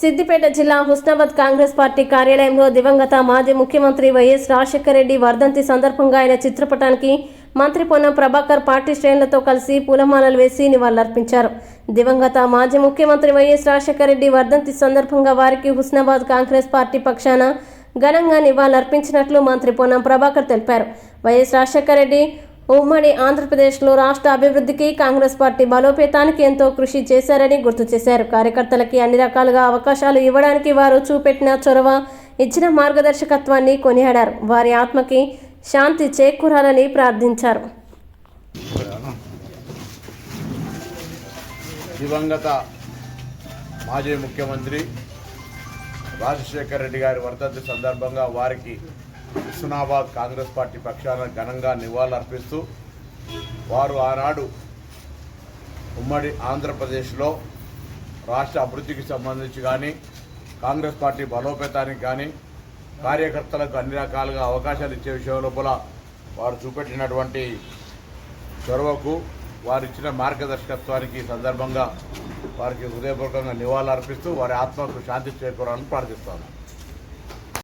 సిద్దిపేట జిల్లా హుస్నాబాద్ కాంగ్రెస్ పార్టీ కార్యాలయంలో దివంగత మాజీ ముఖ్యమంత్రి వైఎస్ రాజశేఖర రెడ్డి వర్ధంతి సందర్భంగా ఆయన చిత్రపటానికి మంత్రి పొన్నం ప్రభాకర్ పార్టీ శ్రేణులతో కలిసి పూలమాలలు వేసి నివాళులర్పించారు. దివంగత మాజీ ముఖ్యమంత్రి వైఎస్ రాజశేఖర రెడ్డి వర్ధంతి సందర్భంగా వారికి హుస్నాబాద్ కాంగ్రెస్ పార్టీ పక్షాన ఘనంగా నివాళులర్పించినట్లు మంత్రి పొన్నం ప్రభాకర్ తెలిపారు. వైఎస్ రాజశేఖర రెడ్డి ఉమ్మడి ఆంధ్రప్రదేశ్లో రాష్ట్ర అభివృద్ధికి కాంగ్రెస్ పార్టీ బలోపేతానికి ఎంతో కృషి చేశారని గుర్తు చేశారు. కార్యకర్తలకి అన్ని రకాలుగా అవకాశాలు ఇవ్వడానికి వారు చూపెట్టిన చొరవ ఇచ్చిన మార్గదర్శకత్వాన్ని కొనియాడారు. వారి ఆత్మకి శాంతి చేకూరాలని ప్రార్థించారు. దివంగత మాజీ ముఖ్యమంత్రి రాజశేఖర రెడ్డి గారి వర్ధంతి సందర్భంగా వారికి హుస్నాబాద్ కాంగ్రెస్ పార్టీ పక్షాన ఘనంగా నివాళులర్పిస్తూ వారు ఆనాడు ఉమ్మడి ఆంధ్రప్రదేశ్లో రాష్ట్ర అభివృద్ధికి సంబంధించి కానీ కాంగ్రెస్ పార్టీ బలోపేతానికి కానీ కార్యకర్తలకు అన్ని రకాలుగా అవకాశాలు ఇచ్చే విషయం లోపల వారు చూపెట్టినటువంటి చొరవకు వారు ఇచ్చిన మార్గదర్శకత్వానికి సందర్భంగా వారికి హృదయపూర్వకంగా నివాళులు అర్పిస్తూ వారి ఆత్మకు శాంతి చేకూరాలని ప్రార్థిస్తాను.